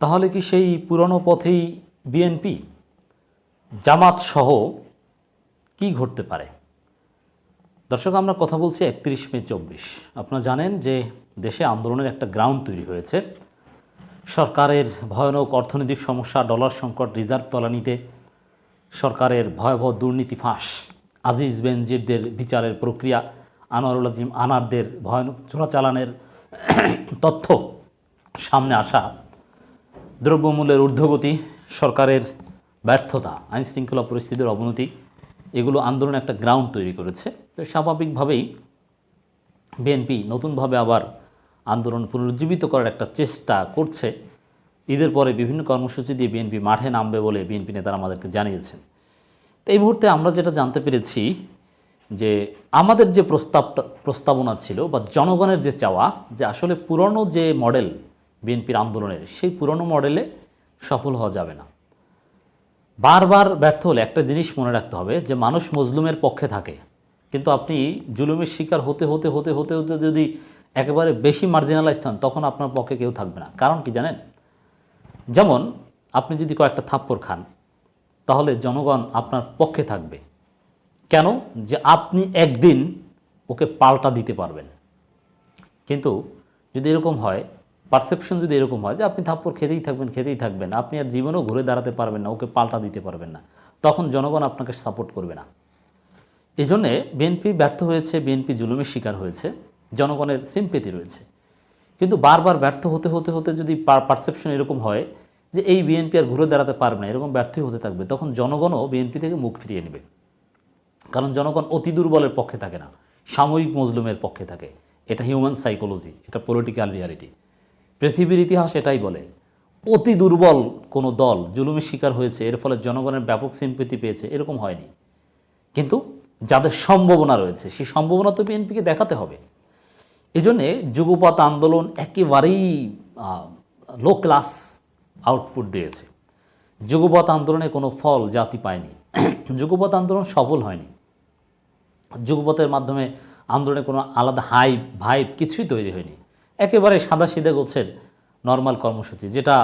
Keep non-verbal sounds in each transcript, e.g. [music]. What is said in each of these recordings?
তাহলে কি সেই পুরনো পথেই বিএনপি, জামাত সহ কি ঘটতে পারে? দর্শক, আমরা কথা বলছি একত্রিশ মে চব্বিশ। আপনারা জানেন যে দেশে আন্দোলনের একটা গ্রাউন্ড তৈরি হয়েছে। সরকারের ভয়ানক অর্থনৈতিক সমস্যা, ডলার সংকট, রিজার্ভ তলানিতে সরকারের ভয়াবহ দুর্নীতি ফাঁস, আজিজ বেনজিরদের বিচারের প্রক্রিয়া আনোয়ারুল আজিম আনারদের ভয়ানক চোরাচালানের তথ্য সামনে আসা দ্রব্যমূল্যের ঊর্ধ্বগতি, সরকারের ব্যর্থতা আইন শৃঙ্খলা পরিস্থিতির অবনতি, এগুলো আন্দোলনে একটা গ্রাউন্ড তৈরি করেছে। তো স্বাভাবিকভাবেই বিএনপি নতুনভাবে আবার আন্দোলন পুনরুজ্জীবিত করার একটা চেষ্টা করছে। ঈদের পরে বিভিন্ন কর্মসূচি দিয়ে বিএনপি মাঠে নামবে বলে বিএনপি নেতারা আমাদেরকে জানিয়েছেন। তো এই মুহূর্তে আমরা যেটা জানতে পেরেছি যে আমাদের যে প্রস্তাবটা, প্রস্তাবনা ছিল বা জনগণের যে চাওয়া, যে আসলে পুরনো যে মডেল বিএনপির আন্দোলনের, সেই পুরনো মডেলে সফল হওয়া যাবে না। বারবার ব্যর্থ হলে একটা জিনিস মনে রাখতে হবে যে, মানুষ মজলুমের পক্ষে থাকে। কিন্তু আপনি জুলুমের শিকার হতে হতে হতে হতে হতে যদি একেবারে বেশি মার্জিনালাইজড হন, তখন আপনার পক্ষে কেউ থাকবে না। কারণ কি জানেন? যেমন, আপনি যদি কয়েকটা থাপ্পড় খান, তাহলে জনগণ আপনার পক্ষে থাকবে। কেন? যে আপনি একদিন ওকে পাল্টা দিতে পারবেন। কিন্তু যদি এরকম হয় পারসেপশন যদি এরকম হয় যে আপনি থাপ্পড় খেতেই থাকবেন খেতেই থাকবেন, আপনি আর জীবনেও ঘুরে দাঁড়াতে পারবেন না, ওকে পাল্টা দিতে পারবেন না, তখন জনগণ আপনাকে সাপোর্ট করবে না। এই জন্যে বিএনপি ব্যর্থ হয়েছে বিএনপি জুলুমের শিকার হয়েছে, জনগণের সিম্পেতি রয়েছে। কিন্তু বারবার ব্যর্থ হতে হতে হতে যদি পারসেপশন এরকম হয় যে এই বিএনপি আর ঘুরে দাঁড়াতে পারবে না, এরকম ব্যর্থই হতে থাকবে, তখন জনগণও বিএনপি থেকে মুখ ফিরিয়ে নেবে। কারণ জনগণ অতি দুর্বলের পক্ষে থাকে না, সাময়িক মজলুমের পক্ষে থাকে। এটা হিউম্যান সাইকোলজি এটা পলিটিক্যাল রিয়ালিটি পৃথিবীর ইতিহাস এটাই বলে, অতি দুর্বল কোনো দল জুলুমের শিকার হয়েছে, এর ফলে জনগণের ব্যাপক সিম্পতি পেয়েছে, এরকম হয়নি। কিন্তু যাদের সম্ভাবনা রয়েছে, সেই সম্ভাবনা তো বিএনপিকে দেখাতে হবে। এই জন্যে যুগপথ আন্দোলন একেবারেই লো ক্লাস আউটপুট দিয়েছে। যুগপথ আন্দোলনে কোনো ফল জাতি পায়নি। যুগপথ আন্দোলন সফল হয়নি। যুগপথের মাধ্যমে আন্দোলনে কোনো আলাদা হাইপ ভাইব কিছুই তৈরি হয়নি। একেবারে সাদা সিধে গোছের নর্মাল কর্মসূচি, যেটা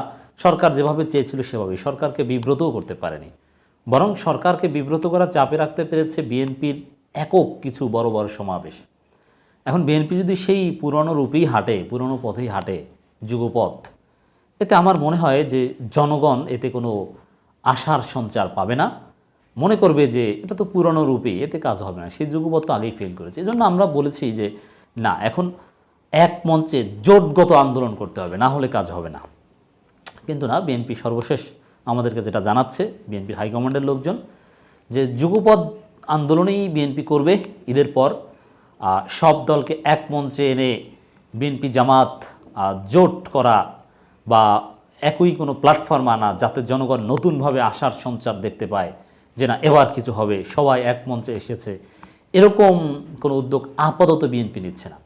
সরকার যেভাবে চেয়েছিল সেভাবেই। সরকারকে বিব্রতও করতে পারেনি। বরং সরকারকে বিব্রত করা চাপে রাখতে পেরেছে বিএনপির একক কিছু বড় বড় সমাবেশ। এখন বিএনপি যদি সেই পুরনো রূপেই হাঁটে, পুরনো পথেই হাঁটে, যুগপথ, এতে আমার মনে হয় যে জনগণ এতে কোনো আশার সঞ্চার পাবে না। মনে করবে যে এটা তো পুরনো রূপেই, এতে কাজ হবে না। সেই যুগপথ তো আগেই ফেল করেছে। এই জন্য আমরা বলেছি যে, না, এখন এক মঞ্চে জোটগত আন্দোলন করতে হবে, না হলে কাজ হবে না। কিন্তু না, বিএনপি সর্বশেষ আমাদেরকে যেটা জানাচ্ছে বিএনপির হাইকমান্ডের লোকজন, যে যুগপদ আন্দোলনেই বিএনপি করবে ঈদের পর সব দলকে এক মঞ্চে এনে বিএনপি জামাত জোট করা বা একই কোনো প্ল্যাটফর্ম আনা, যাতে জনগণ নতুনভাবে আশার সঞ্চার দেখতে পায় যে না, এবার কিছু হবে, সবাই এক মঞ্চে এসেছে, এরকম কোনো উদ্যোগ আপাতত বিএনপি নিচ্ছে না।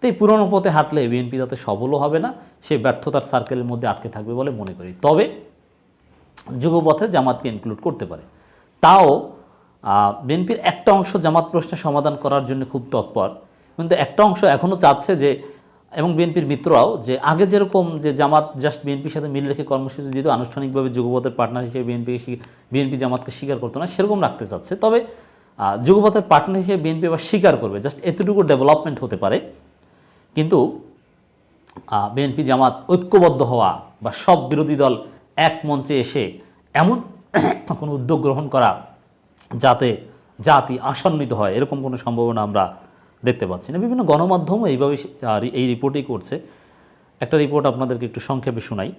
তো এই পুরনো পথে হাঁটলে বিএনপি তাতে সবলও হবে না, সে ব্যর্থতার সার্কেলের মধ্যে আটকে থাকবে বলে মনে করি। তবে যুগপথে জামাতকে ইনক্লুড করতে পারে। তাও বিএনপির একটা অংশ জামাত প্রশ্নের সমাধান করার জন্য খুব তৎপর। কিন্তু একটা অংশ এখনও চাচ্ছে যে, এবং বিএনপির মিত্ররাও, যে আগে যেরকম যে জামাত জাস্ট বিএনপির সাথে মিল রেখে কর্মসূচি দিত, আনুষ্ঠানিকভাবে যুগপথের পার্টনার হিসেবে বিএনপি বিএনপি জামাতকে স্বীকার করতো না, সেরকম রাখতে চাচ্ছে। তবে যুগপথের পার্টনার হিসেবে বিএনপি আবার স্বীকার করবে। জাস্ট এতটুকু ডেভেলপমেন্ট হতে পারে। কিন্তু বিএনপি জামাত ঐক্যবদ্ধ হওয়া বা সব বিরোধী দল এক মঞ্চে এসে এমন [coughs] কোনো উদ্যোগ গ্রহণ করা যাতে জাতি আশান্বিত হয়, এরকম কোনো সম্ভাবনা আমরা দেখতে পাচ্ছি না। বিভিন্ন গণমাধ্যমও এইভাবে এই রিপোর্টই করছে। একটা রিপোর্ট আপনাদেরকে একটু সংক্ষেপে শোনাই।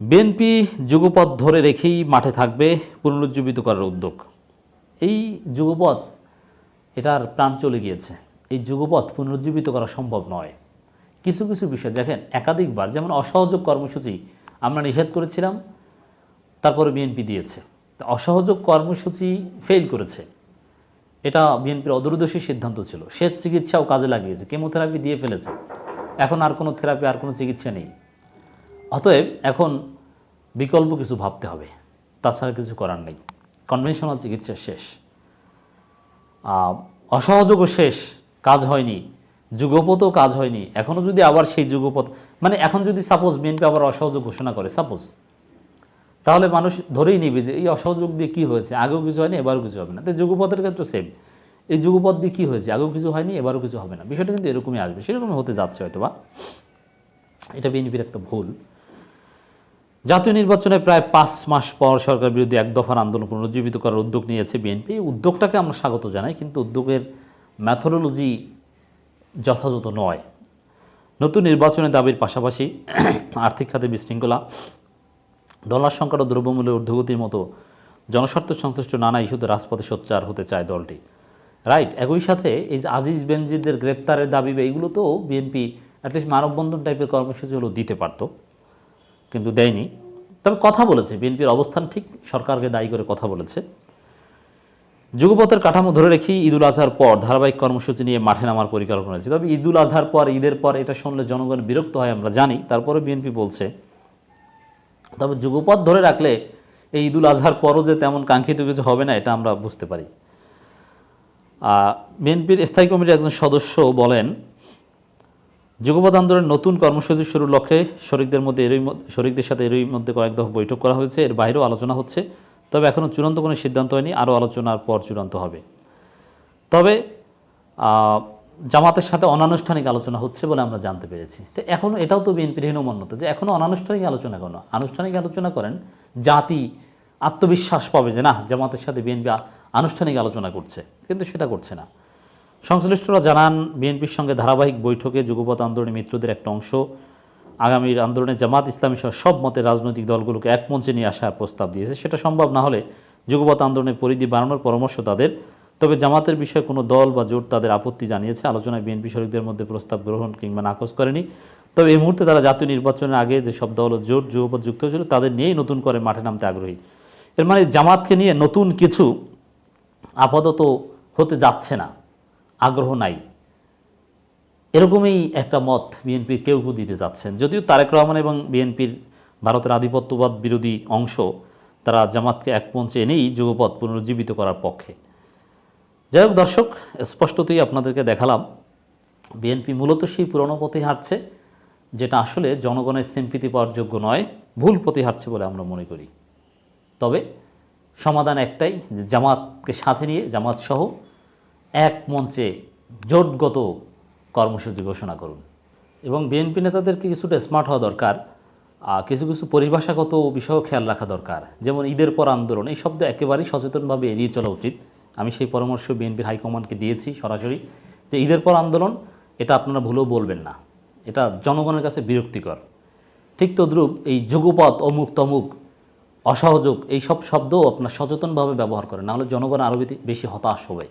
বিএনপি যুগপথ ধরে রেখেই মাঠে থাকবে পুনরুজ্জীবিত করার উদ্যোগ। এই যুগপথ এটার প্রাণ চলে গিয়েছে। এই যুগপথ পুনরুজ্জীবিত করা সম্ভব নয়। কিছু কিছু বিষয় দেখেন, একাধিকবার, যেমন অসহযোগ কর্মসূচি আমরা নিষেধ করেছিলাম, তারপরে বিএনপি দিয়েছে। তা অসহযোগ কর্মসূচি ফেল করেছে। এটা বিএনপির অদূরদর্শী সিদ্ধান্ত ছিল। সে চিকিৎসাও কাজে লাগিয়েছে, কেমোথেরাপি দিয়ে ফেলেছে। এখন আর কোনো থেরাপি, আর কোনো চিকিৎসা নেই। অতএব এখন বিকল্প কিছু ভাবতে হবে। তাছাড়া কিছু করার নেই। কনভেনশনাল চিকিৎসা শেষ। অসহযোগও শেষ। কাজ হয়নি যুগপথও কাজ হয়নি এখনও যদি আবার সেই যুগপথ মানে এখন যদি সাপোজ বিএনপি আবার অসহযোগ ঘোষণা করে সাপোজ তাহলে মানুষ ধরেই নিবে যে এই অসহযোগ দিয়ে কী হয়েছে, আগেও কিছু হয়নি, এবারও কিছু হবে না। তো যুগপথের ক্ষেত্রে সেম এই যুগপথ দিয়ে কী হয়েছে, আগেও কিছু হয়নি, এবারও কিছু হবে না। বিষয়টা কিন্তু এরকমই আসবে, সেরকমই হতে যাচ্ছে হয়তো বা এটা বিএনপির একটা ভুল। জাতীয় নির্বাচনে প্রায় পাঁচ মাস পর সরকার বিরোধী এক দফার আন্দোলন পুনরুজ্জীবিত করার উদ্যোগ নিয়েছে বিএনপি এই উদ্যোগটাকে আমরা স্বাগত জানাই, কিন্তু উদ্যোগের ম্যাথোডোলজি যথাযথ নয়। নতুন নির্বাচনের দাবির পাশাপাশি আর্থিক খাতে বিশৃঙ্খলা, ডলার সংকট ও দ্রব্যমূল্যের ঊর্ধ্বগতির মতো জনস্বার্থ সংশ্লিষ্ট নানা ইস্যুতে রাজপথে সোচ্চার হতে চায় দলটি। রাইট একই সাথে এই যে আজিজ বেনজিদের গ্রেপ্তারের দাবি বা এগুলো তো বিএনপি অ্যাটলিস্ট মানববন্ধন টাইপের কর্মসূচি হলো দিতে পারতো, কিন্তু দেয়নি। তবে কথা বলেছে, বিএনপির অবস্থান ঠিক সরকারকে দায়ী করে কথা বলেছে। যুগপথের কাঠামো ধরে রেখেই ঈদুল আজহার পর ধারাবাহিক কর্মসূচি নিয়ে মাঠে নামার পরিকল্পনা আছে তবে ঈদুল আজহার পর, ঈদের পর এটা শুনলে জনগণ বিরক্ত হয়, আমরা জানি। তারপরে বিএনপি বলছে, তবে যুগপথ ধরে রাখলে এই ঈদুল আজহার পরও যে তেমন কাঙ্ক্ষিত কিছু হবে না, এটা আমরা বুঝতে পারি। বিএনপির স্থায়ী কমিটির একজন সদস্য বলেন, যুগপথ আন্দোলনের নতুন কর্মসূচি শুরুর লক্ষ্যে শরিকদের মধ্যে এরই শরিকদের সাথে এরই মধ্যে কয়েক দফা বৈঠক করা হয়েছে। এর বাইরেও আলোচনা হচ্ছে। তবে এখনও চূড়ান্ত কোনো সিদ্ধান্ত হয়নি, আরও আলোচনার পর চূড়ান্ত হবে। তবে জামাতের সাথে অনানুষ্ঠানিক আলোচনা হচ্ছে বলে আমরা জানতে পেরেছি। তো এখনও এটাও তো বিএনপির হীনমন্যতা যে এখনও অনানুষ্ঠানিক আলোচনা কেন? আনুষ্ঠানিক আলোচনা করেন জাতি আত্মবিশ্বাস পাবে যে না, জামাতের সাথে বিএনপি আনুষ্ঠানিক আলোচনা করছে, কিন্তু সেটা করছে না। সংশ্লিষ্টরা জানান, বিএনপির সঙ্গে ধারাবাহিক বৈঠকে যুগপথ আন্দোলনের মিত্রদের একটা অংশ আগামীর আন্দোলনে জামাত ইসলামী সহ সব মতে রাজনৈতিক দলগুলোকে এক মঞ্চে নিয়ে আসার প্রস্তাব দিয়েছে। সেটা সম্ভব না হলে যুগপথ আন্দোলনের পরিধি বাড়ানোর পরামর্শ তাদের। তবে জামাতের বিষয়ে কোনো দল বা জোট তাদের আপত্তি জানিয়েছে। আলোচনায় বিএনপি শরিকদের মধ্যে প্রস্তাব গ্রহণ কিংবা নাকচ করেনি। তবে এই মুহূর্তে তারা জাতীয় নির্বাচনের আগে যে সব দল জোট যুগপথ যুক্ত হয়েছিল, তাদের নিয়েই নতুন করে মাঠে নামতে আগ্রহী। এর মানে জামাতকে নিয়ে নতুন কিছু আপাতত হতে যাচ্ছে না। আগ্রহ নাই। এরকমই একটা মত বিএনপির কেউ কেউ দিতে যাচ্ছেন। যদিও তারেক রহমান এবং বিএনপির ভারতের আধিপত্যবাদ বিরোধী অংশ, তারা জামাতকে এক মঞ্চে এনেই যুগপথ পুনরুজ্জীবিত করার পক্ষে। যাই হোক দর্শক, স্পষ্টতই আপনাদেরকে দেখালাম, বিএনপি মূলত সেই পুরনো পথেই হাঁটছে, যেটা আসলে জনগণের সিম্পিতি পাওয়ার যোগ্য নয়, ভুল পথে হাঁটছে বলে আমরা মনে করি। তবে সমাধান একটাই, যে জামাতকে সাথে নিয়ে জামাত সহ এক মঞ্চে জোটগত কর্মসূচি ঘোষণা করুন। এবং বিএনপি নেতাদেরকে কিছুটা স্মার্ট হওয়া দরকার কিছু কিছু পরিভাষাগত বিষয়ও খেয়াল রাখা দরকার। যেমন ঈদের পর আন্দোলন, এই শব্দ একেবারেই সচেতনভাবে এড়িয়ে চলা উচিত। আমি সেই পরামর্শ বিএনপির হাইকমান্ডকে দিয়েছি সরাসরি, যে ঈদের পর আন্দোলন, এটা আপনারা ভুলেও বলবেন না। এটা জনগণের কাছে বিরক্তিকর। ঠিক তদ্রূপ এই যুগপথ অমুক তমুক, অসহযোগ এই সব শব্দও আপনার সচেতনভাবে ব্যবহার করেন। নাহলে জনগণ আরও বেশি হতাশ হবে।